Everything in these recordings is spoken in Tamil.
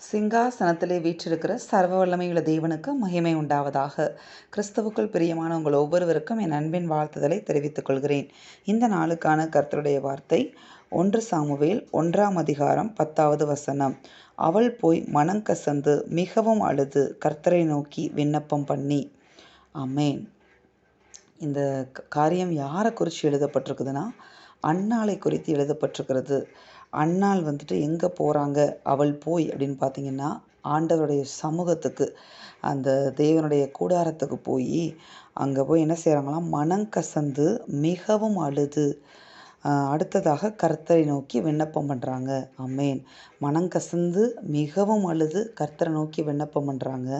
சிங்காசனத்திலே வீற்றிருக்கிற சர்வ வல்லமையுள்ள தேவனுக்கு மகிமை உண்டாவதாக. கிறிஸ்தவுக்குள் பிரியமான உங்கள் ஒவ்வொருவருக்கும் என் அன்பின் வாழ்த்துதலை தெரிவித்துக் கொள்கிறேன். இந்த நாளுக்கான கர்த்தருடைய வார்த்தை ஒன்று சாமுவேல் ஒன்றாம் அதிகாரம் பத்தாவது வசனம். அவள் போய் மனங்கசந்து மிகவும் அழுது கர்த்தரை நோக்கி விண்ணப்பம் பண்ணி. அமேன் இந்த காரியம் யாரை குறித்து எழுதப்பட்டிருக்குதுன்னா அன்னாலை குறித்து எழுதப்பட்டிருக்கிறது. அன்னாள் வந்துட்டு எங்கே போகிறாங்க அவள் போய் அப்படின்னு பார்த்தீங்கன்னா ஆண்டவருடைய சமூகத்துக்கு அந்த தேவனுடைய கூடாரத்துக்கு போய் அங்கே போய் என்ன செய்கிறாங்களாம் மனம் கசந்து மிகவும் அழுது. அடுத்ததாக கர்த்தரை நோக்கி விண்ணப்பம் பண்ணுறாங்க அம்மேன் மனம் கசந்து மிகவும் அழுது கர்த்தரை நோக்கி விண்ணப்பம் பண்ணுறாங்க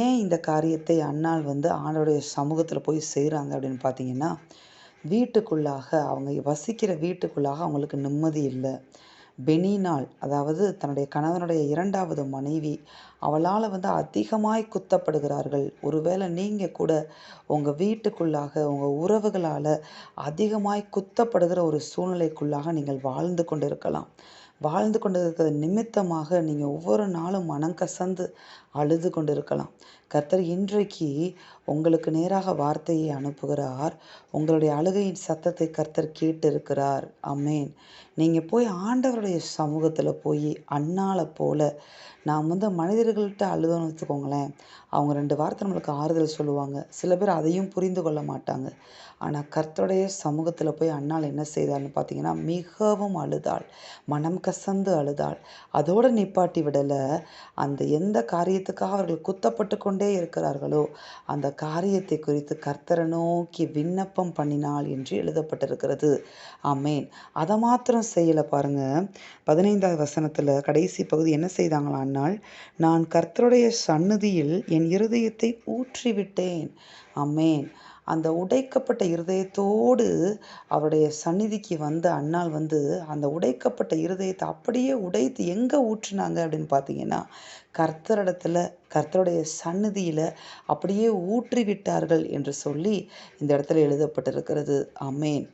ஏன் இந்த காரியத்தை அன்னாள் வந்து ஆண்டோடைய சமூகத்தில் போய் செய்கிறாங்க அப்படின்னு பார்த்தீங்கன்னா வீட்டுக்குள்ளாக அவங்க வசிக்கிற வீட்டுக்குள்ளாக அவங்களுக்கு நிம்மதி இல்லை. பெனினால் அதாவது தன்னுடைய கணவனுடைய இரண்டாவது மனைவி அவளால் வந்து அதிகமாய் குத்தப்படுகிறார்கள். ஒருவேளை நீங்கள் கூட உங்கள் வீட்டுக்குள்ளாக உங்கள் உறவுகளால் அதிகமாய் குத்தப்படுகிற ஒரு சூழ்நிலைக்குள்ளாக நீங்கள் வாழ்ந்து கொண்டு இருக்கலாம் வாழ்ந்து கொண்டு இருக்கிற நிமித்தமாக நீங்கள் ஒவ்வொரு நாளும் மனம் கசந்து அழுது கொண்டு இருக்கலாம் கர்த்தர் இன்றைக்கு உங்களுக்கு நேராக வார்த்தையை அனுப்புகிறார். உங்களுடைய அழுகையின் சத்தத்தை கர்த்தர் கேட்டு இருக்கிறார் அம்மேன் நீங்கள் போய் ஆண்டவருடைய சமூகத்தில் போய் அண்ணால போல நாம் வந்து மனிதர்கள்ட்ட அழுதோன்னு வச்சுக்கோங்களேன். அவங்க ரெண்டு வார்த்தை நம்மளுக்கு ஆறுதல் சொல்லுவாங்க. சில பேர் அதையும் புரிந்து கொள்ள மாட்டாங்க. ஆனால் கர்த்தருடைய சமூகத்தில் போய் அண்ணால் என்ன செய்தாள்னு பார்த்தீங்கன்னா மிகவும் அழுதாள். மனம் கசந்து அழுதாள். அதோடு நிப்பாட்டி விடலை. அந்த எந்த காரியத்தை காரியத்துக்காக அவர்கள் குத்தப்பட்டு கொண்டே இருக்கிறார்களோ அந்த காரியத்தை குறித்து கர்த்தரை நோக்கி விண்ணப்பம் பண்ணினாள் என்று எழுதப்பட்டிருக்கிறது. ஆமேன். அதை மாத்திரம் செய்யலை பாருங்கள் பதினைந்தாவது வசனத்தில் கடைசி பகுதி என்ன செய்தாங்களானால் நான் கர்த்தருடைய சந்நிதியில் என் இருதயத்தை ஊற்றிவிட்டேன். அம்மேன் அந்த உடைக்கப்பட்ட இருதயத்தோடு அவருடைய சந்நிதிக்கு வந்த அண்ணால் வந்து அந்த உடைக்கப்பட்ட இருதயத்தை அப்படியே உடைத்து எங்கே ஊற்றினாங்க அப்படின்னு பார்த்தீங்கன்னா கர்த்தரிடத்தில் கர்த்தருடைய சந்நிதியில் அப்படியே ஊற்றிவிட்டார்கள் என்று சொல்லி இந்த இடத்துல எழுதப்பட்டிருக்கிறது. அமேன்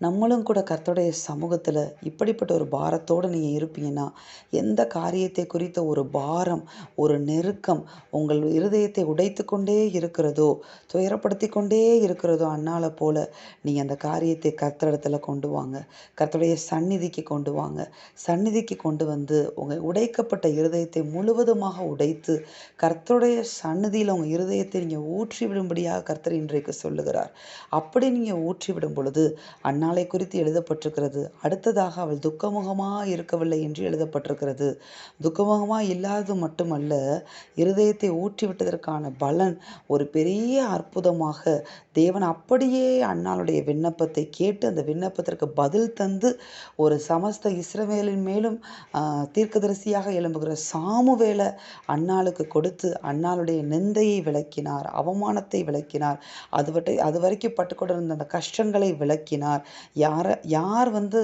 நம்மளும் கூட கர்த்தருடைய சமூகத்தில் இப்படிப்பட்ட ஒரு பாரத்தோடு நீங்கள் இருப்பீங்கன்னா எந்த காரியத்தை குறித்த ஒரு பாரம் ஒரு நெருக்கம் உங்கள் இருதயத்தை உடைத்து கொண்டே இருக்கிறதோ துயரப்படுத்தி கொண்டே இருக்கிறதோ அண்ணால போல நீங்கள் அந்த காரியத்தை கர்த்தரிடத்தில் கொண்டு வாங்க. கர்த்தருடைய சந்நிதிக்கு கொண்டு வாங்க. சந்நிதிக்கு கொண்டு வந்து உங்கள் உடைக்கப்பட்ட இருதயத்தை முழுவதுமாக உடைத்து கர்த்தருடைய சந்நிதியில் உங்கள் இருதயத்தை நீங்கள் ஊற்றி விடும்படியாக கர்த்தர் இன்றைக்கு சொல்லுகிறார். அப்படி நீங்கள் ஊற்றி விடும் பொழுது அண்ணா நாளை குறித்து எழுதப்பட்டிருக்கிறது. அடுத்ததாக அவள் துக்கமுகமாக இருக்கவில்லை என்று எழுதப்பட்டிருக்கிறது. துக்கமுகமாக இல்லாதது மட்டுமல்ல இருதயத்தை ஊற்றிவிட்டதற்கான பலன் ஒரு பெரிய அற்புதமாக தேவன் அப்படியே அண்ணாளுடைய விண்ணப்பத்தை கேட்டு அந்த விண்ணப்பத்திற்கு பதில் தந்து ஒரு சமஸ்த இஸ்ரவேலின் மேலும் தீர்க்கதரிசியாக எழும்புகிற சாமுவேலை அண்ணாளுக்கு கொடுத்து அண்ணாளுடைய நிந்தையை விளக்கினார் அவமானத்தை விளக்கினார். அதுவட்டை அது வரைக்கும் பட்டுக்கொண்டிருந்த அந்த கஷ்டங்களை விளக்கினார். யாரை யார் வந்து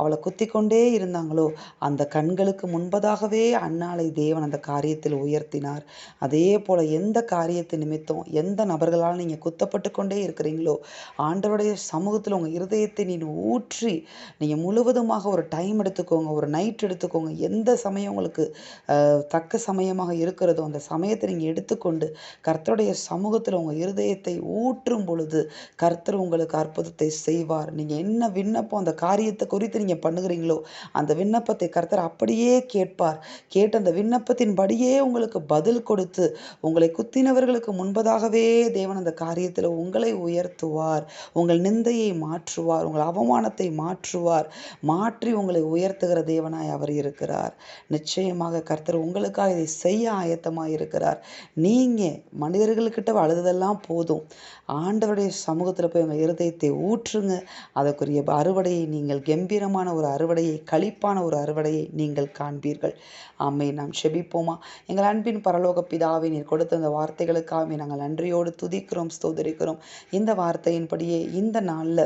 அவளை குத்தி கொண்டே இருந்தாங்களோ அந்த கண்களுக்கு முன்பதாகவே அண்ணாளை தேவன் அந்த காரியத்தில் உயர்த்தினார். அதே போல் எந்த காரியத்தை நிமித்தம் எந்த நபர்களால் நீங்கள் குத்தப்பட்டு கொண்டே இருக்கிறீங்களோ ஆண்டவருடைய சமூகத்தில் உங்கள் இருதயத்தை நீங்கள் ஊற்றி நீங்கள் முழுவதுமாக ஒரு டைம் எடுத்துக்கோங்க ஒரு நைட் எடுத்துக்கோங்க எந்த சமயம் உங்களுக்கு தக்க சமயமாக இருக்கிறதோ அந்த சமயத்தை நீங்கள் எடுத்துக்கொண்டு கர்த்தருடைய சமூகத்தில் உங்கள் இருதயத்தை ஊற்றும் பொழுது கர்த்தர் உங்களுக்கு அற்புதத்தை செய்வார். நீங்கள் நீங்கள் என்ன விண்ணப்பம் அந்த காரியத்தை குறித்து நீங்கள் பண்ணுகிறீங்களோ அந்த விண்ணப்பத்தை கர்த்தர் அப்படியே கேட்பார். கேட்டு அந்த விண்ணப்பத்தின்படியே உங்களுக்கு பதில் கொடுத்து உங்களை குத்தினவர்களுக்கு முன்பதாகவே தேவன் அந்த காரியத்தில் உங்களை உயர்த்துவார். உங்கள் நிந்தையை மாற்றுவார் உங்கள் அவமானத்தை மாற்றுவார். மாற்றி உங்களை உயர்த்துகிற தேவனாய் அவர் இருக்கிறார். நிச்சயமாக கர்த்தர் உங்களுக்காக இதை செய்ய ஆயத்தமாக இருக்கிறார். நீங்கள் மனிதர்கள்கிட்ட அழுததெல்லாம் போதும். ஆண்டவருடைய சமூகத்தில் போய் உங்கள் இருதயத்தை ஊற்றுங்க. அதற்குரிய அறுவடையை நீங்கள் கம்பீரமான ஒரு அறுவடையை களிப்பான ஒரு அறுவடையை நீங்கள் காண்பீர்கள். ஆமை நாம் செபிப்போமா? எங்கள் அன்பின் பரலோக பிதாவை நீர் கொடுத்த அந்த வார்த்தைகளுக்காக நாங்கள் நன்றியோடு துதிக்கிறோம் ஸ்தோதரிக்கிறோம் இந்த வார்த்தையின்படியே இந்த நாளில்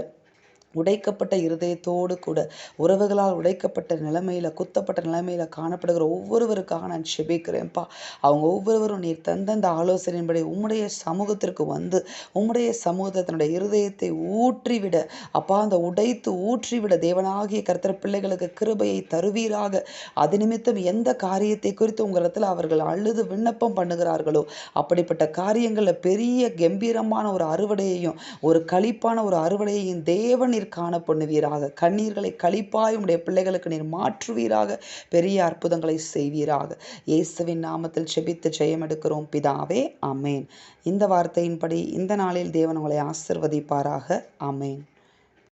உடைக்கப்பட்ட இருதயத்தோடு கூட உறவுகளால் உடைக்கப்பட்ட நிலைமையில் குத்தப்பட்ட நிலைமையில் காணப்படுகிற ஒவ்வொருவருக்காக நான் செபிக்கிறேன்ப்பா. அவங்க ஒவ்வொருவரும் நீர் தந்த அந்த ஆலோசனையின்படி உம்முடைய சமூகத்திற்கு வந்து உம்முடைய சமூகத்தை தன்னுடைய இருதயத்தை ஊற்றிவிட அப்பா அந்த உடைத்து ஊற்றிவிட தேவனாகிய கர்த்தர் பிள்ளைகளுக்கு கிருபையை தருவீராக. அது நிமித்தம் எந்த காரியத்தை குறித்து உங்களிடத்தில் அவர்கள் அழுது விண்ணப்பம் பண்ணுகிறார்களோ அப்படிப்பட்ட காரியங்களில் பெரிய கம்பீரமான ஒரு அறுவடையையும் ஒரு களிப்பான ஒரு அறுவடையையும் தேவன் கண்ணீர் காண பண்ணுவீராக கண்ணீர்களை கழிப்பாய் உடைய பிள்ளைகளுக்கு நீர் மாற்றுவீராக. பெரிய அற்புதங்களை செய்வீராக. இயேசுவின் நாமத்தில் செபித்து ஜெயம் எடுக்கிறோம். பிதாவே அமேன் இந்த வார்த்தையின்படி இந்த நாளில் தேவன் உங்களை ஆசிர்வதிப்பாராக. அமேன்